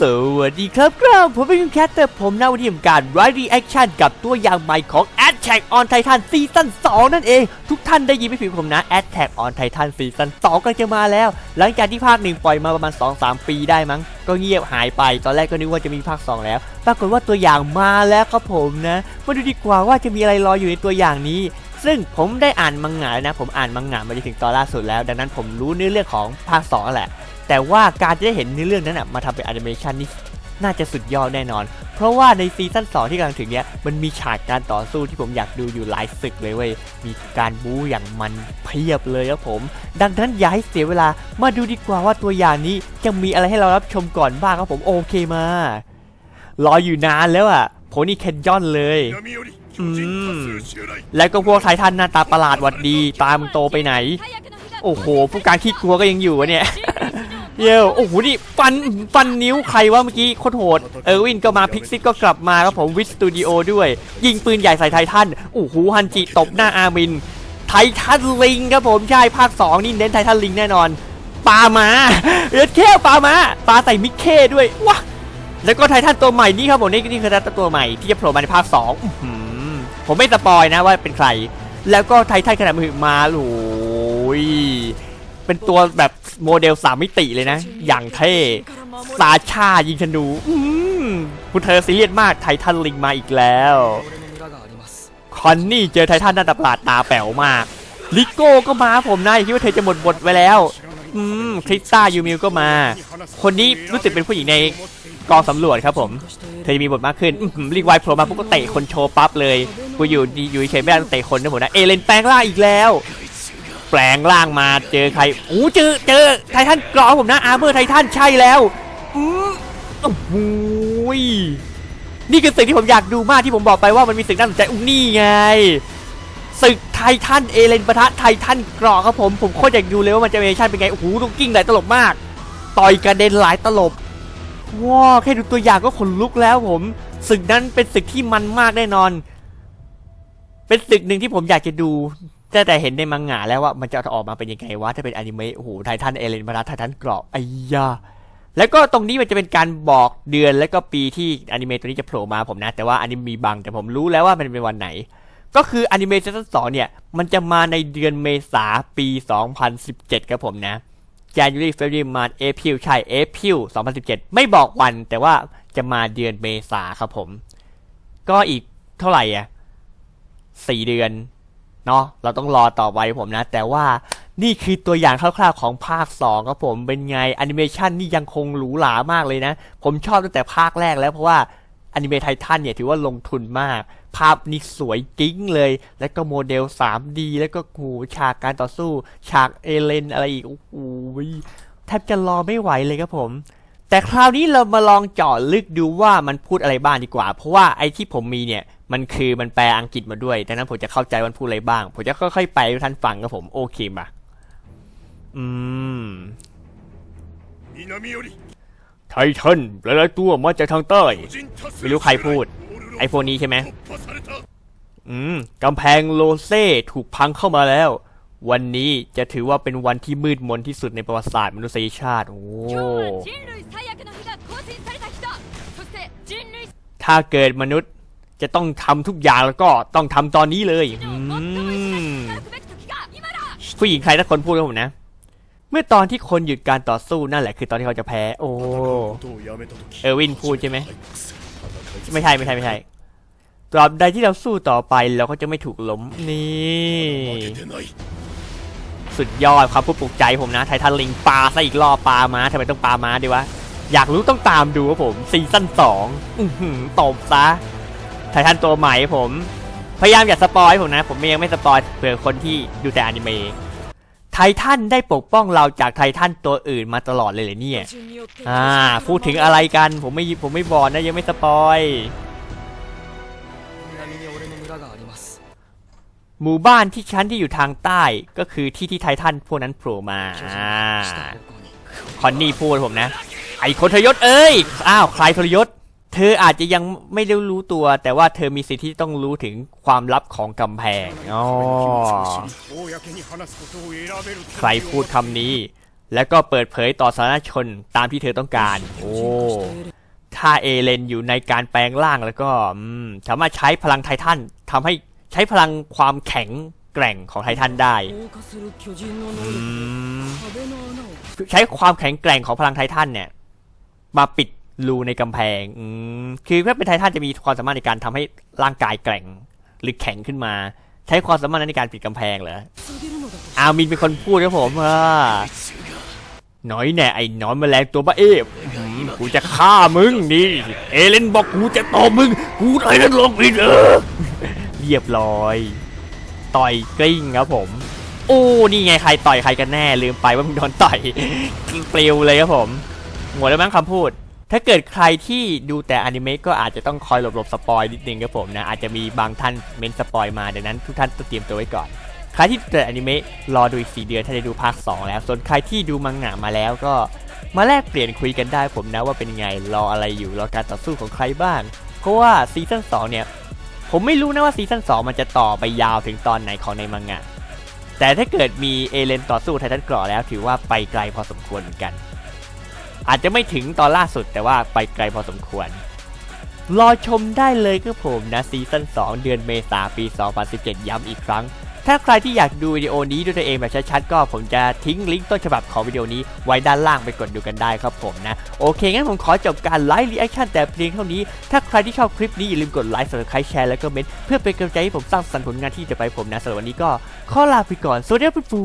สวัสดีครับครับผมเป็นคุณแคทเตอร์ผมนะวันนี้ทำการไรดีแอคชั่นกับตัวอย่างใหม่ของ Attack on Titan ซีซั่น2นั่นเอง ทุกท่านได้ยินไม่ผิดผมนะ Attack on Titan ซีซั่น2ก็จะมาแล้ว หลังจากที่ภาคหนึ่งปล่อยมาประมาณ 2-3 ปีได้มั้ง ก็เงียบหายไป ตอนแรกก็นึกว่าจะมีภาค 2 แล้ว ปรากฏว่าตัวอย่างมาแล้วครับผมนะ มาดูดีกว่าว่าจะมีอะไรรออยู่ในตัวอย่างนี้ซึ่งผมได้อ่านมังงะแล้วนะ ผมอ่านมังงะมาจนถึงตอนล่าสุดแล้ว ดังนั้นผมรู้เนื้อเรื่องของภาค2แหละ แต่ว่าการจะได้เห็นในเรื่องนั้นนะมาทำเป็นแอนิเมชันนี่น่าจะสุดยอดแน่นอน เพราะว่าในซีซั่น2ที่กำลังถึงเนี้ยมันมีฉากการต่อสู้ที่ผมอยากดูอยู่หลายศึกเลยเว้ย มีการบู๊อย่างมันเพียบเลยครับผม ดังนั้นอย่าให้เสียเวลามาดูดีกว่าว่าตัวอย่างนี้จะมีอะไรให้เรารับชมก่อนบ้างครับผมโอเคมา รออยู่นานแล้วอะ่ะผมนี่แคนยอนเลยแล้วก็พวกไททันหน้าตาประหลาดหวัดดี ตามโตไปไหน โอ้โห ผู้การขี้กลัวก็ยังอยู่เนี่ย เย้โอ้โหนี่ฟันฟันนิ้วใครวะเมื่อกี้โคตรโหดเออร์วินก็มาพิกซิกก็กลับมาครับผมวิสตูดิโอด้วย ยิงปืนใหญ่ใส่ไททันโอ้โหฮันจิตบหน้าอาร์มิน ไททันลิงครับผมใช่ภาค 2 นี่เน้นไททันลิงแน่นอนปลามาเอ็ดแค่ปลามาปลาใส่มิกเคด้วยว้าแล้วก็ไททันตัวใหม่นี่ครับผมนี่นี่คือไททันตัวใหม่ที่จะโผล่มาในภาค2อื้อหือผมไม่สปอยนะว่าเป็นใคร แล้วก็ไททันขนาดมือมาโอ้ยเป็นตัวแบบ โมเดลสามมิติเลยนะ อย่างเท่ซาชายิงธนูอืมคุณเธอซีเรียสมากไททันลิงมาอีกแล้ว คอนนี่เจอไททันหน้าตาประหลาดตาแป๋วมาก ลิโก้ก็มาผมนะอย่าคิดว่าเธอจะหมดบทไว้แล้ว อืมคริสต้ายูมิลก็มา คนนี้รู้สึกเป็นผู้หญิงในกองสำรวจครับผม เธอจะมีบทมากขึ้นอื้อหือรีไวายโผล่มาปุ๊บก็เตะคนโชว์ปั๊บเลย กูอยู่ดีอยู่เฉยไม่ได้ต้องเตะคนนะผมนะ เอเลนแปลงร่างอีกแล้ว แปลงร่างมาเจอใครโอ้เจอเจอไททันกรอผมนะอาร์เมอร์ไททันใช่แล้วอืมโอ้โหยนี่คือสิ่งที่ผมอยากดูมากที่ผมบอกไปว่ามันมีสิ่งน่าสนใจอุ้นี่ไงศึกไททันเอเลนปะทะไททันกรอครับผมผมโคตรอยากดูเลยว่ามันจะเมชั่นเป็นไงโอ้โหลูกกิ้งหลายตลบมาก ต่อยกระเด็นหลายตลบว้าวแค่ดูตัวอย่างก็ขนลุกแล้วผมศึกนั้นเป็นศึกที่มันมากแน่นอน เป็นศึกหนึ่งที่ผมอยากจะดู แต่แต่เห็นในมังงะแล้วว่ามันจะออกมาเป็นยังไงวะถ้าเป็นอนิเมะโอ้โหไททันเอเลนปะทะไททันกรอกไอ้ยาแล้วก็ตรงนี้มันจะเป็นการบอกเดือนและก็ปีที่อนิเมะตัวนี้จะโผล่มาผมนะ แต่ว่าอนิเมะมีบังแต่ผมรู้แล้วว่ามันเป็นวันไหน ก็คืออนิเมะซีซั่นสองเนี่ยมันจะมาในเดือนเมษาปี 2017ครับผมนะ January February March April ใช่ April 2017 ไม่บอกวันแต่ว่าจะมาเดือนเมษาครับผม ก็อีกเท่าไหร่อะสี่เดือน เนาะเราต้องรอต่อไปผมนะ แต่ว่านี่คือตัวอย่างคร่าวๆของภาค2ครับผมเป็นไงแอนิเมชันนี่ยังคงหรูหรามากเลยนะ ผมชอบตั้งแต่ภาคแรกแล้วเพราะว่าอนิเมไททันเนี่ยถือว่าลงทุนมาก ภาพนี่สวยกิ้งเลย แล้วก็โมเดล 3D แล้วก็หูฉากการต่อสู้ ฉากเอเลนอะไรอีก โอ้โหแทบจะรอไม่ไหวเลยครับผม แต่คราวนี้เรามาลองเจาะลึกดูว่ามันพูดอะไรบ้างดีกว่า เพราะว่าไอ้ที่ผมมีเนี่ยมันคือมันแปลอังกฤษมาด้วยดังนั้นผมจะเข้าใจมันพูดอะไรบ้าง ผมจะค่อยๆไปท่านฟังกับผมโอเคมาอืมไททันหลายๆตัวมาจากทางใต้ไม่รู้ใครพูด ไอโฟนนี้ใช่ไหมอืมกำแพงโลเซ่ถูกพังเข้ามาแล้ว วันนี้จะถือว่าเป็นวันที่มืดมนที่สุดในประวัติศาสตร์มนุษยชาติ โอ้ ถ้าเกิดมนุษย์จะต้องทำทุกอย่างแล้วก็ต้องทำตอนนี้เลย ผู้หญิงใครสักคนพูดกับผมนะ เมื่อตอนที่คนหยุดการต่อสู้นั่นแหละคือตอนที่เขาจะแพ้ โอ้ เออวินพูดใช่ไหม ไม่ใช่ไม่ใช่ไม่ใช่ตราบใดที่เราสู้ต่อไปเราก็จะไม่ถูกล้มนี่ สุดยอดครับผู้ปลุกใจผมนะไททันลิงปลาซะอีกรอบปลามาทำไมต้องปลามาดีวะ อยากรู้ต้องตามดูครับผมซีซั่นสองอื้อหือตบซะไททันตัวใหม่ผม พยายามอย่าสปอยผมนะ ผมยังไม่สปอยเผื่อคนที่ดูแต่อนิเมะไททันได้ปกป้องเราจากไททันตัวอื่นมาตลอดเลยเลยเนี่ย อ่า พูดถึงอะไรกันผมไม่ผมไม่บอกนะยังไม่สปอย หมู่บ้านที่ชั้นที่อยู่ทางใต้ก็คือที่ที่ไททันพวกนั้นโผล่มาคอนนี่พูดผมนะ ไอ้คนทรยศเอ้ยอ้าวใครทรยศ เธออาจจะยังไม่ได้รู้ตัว แต่ว่าเธอมีสิทธิ์ที่ต้องรู้ถึงความลับของกำแพงใครพูดคำนี้ แล้วก็เปิดเผยต่อสาธารณชนตามที่เธอต้องการ โอ้ถ้าเอเลนอยู่ในการแปลงร่างแล้วก็สามารถใช้พลังไททันทำให้ ใช้พลังความแข็งแกร่งของไททันได้ ใช้ความแข็งแกร่งของพลังไททันเนี่ย มาปิดรูในกำแพงคือถ้าเป็นไททันจะมีความสามารถในการทำให้ร่างกายแกร่ง หรือแข็งขึ้นมา ใช้ความสามารถนั้นในการปิดกำแพงเหรออามินเป็นคนพูดครับผมน้อยแน่ไอ้น้อยมาแมลงตัวบ้าเอฟกูจะฆ่ามึงนี่ เอเลนบอกกูจะตอมึง กูไอ้นั่นลองอีกเออ รียบร้อย ต่อยกลิ้งครับผมโอ้นี่ไงใครต่อยใครกันแน่ลืมไปว่ามึงโดนต่อยปลิวเลยครับผมหมดแล้วมั้งคำพูด ถ้าเกิดใครที่ดูแต่อนิเมะก็อาจจะต้องคอยหลบๆสปอยนิดนึงครับผมนะอาจจะมีบางท่านเมนสปอยมาดังนั้นทุกท่านต้องเตรียมตัวไว้ก่อนใครที่ดูแต่อนิเมะรอดูอีก4เดือนถ้าได้ดูภาค2 แล้ว ส่วนใครที่ดูมังงะมาแล้วก็มาแลกเปลี่ยนคุยกันได้ผมนะว่าเป็นไงรออะไรอยู่รอการต่อสู้ของใครบ้างเพราะว่าซีซั่น2เนี่ย ผมไม่รู้นะว่าซีซั่น2มันจะต่อไปยาวถึงตอนไหนของในมังงะ แต่ถ้าเกิดมีเอเลนต่อสู้ไททันกรอแล้วถือว่าไปไกลพอสมควรเหมือนกัน อาจจะไม่ถึงตอนล่าสุดแต่ว่าไปไกลพอสมควร รอชมได้เลยครับผมนะซีซั่น2 เดือนเมษาปี 2017 ย้ำอีกครั้ง ถ้าใครที่อยากดูวิดีโอนี้ด้วยตัวเองแบบชัดๆก็ผมจะทิ้งลิงก์ต้นฉบับของวิดีโอนี้ไว้ด้านล่างไปกดดูกันได้ครับผมนะ โอเคงั้นผมขอจบการไลฟ์รีแอคชั่นแต่เพียงเท่านี้ ถ้าใครที่ชอบคลิปนี้อย่าลืมกดไลค์สมัครแชร์แล้วก็เมนต์เพื่อเป็นกำลังใจให้ผมสร้างสรรค์ผลงานที่จะไปผมนะสำหรับวันนี้ก็ขอลาไปก่อนสวัสดีครับฟู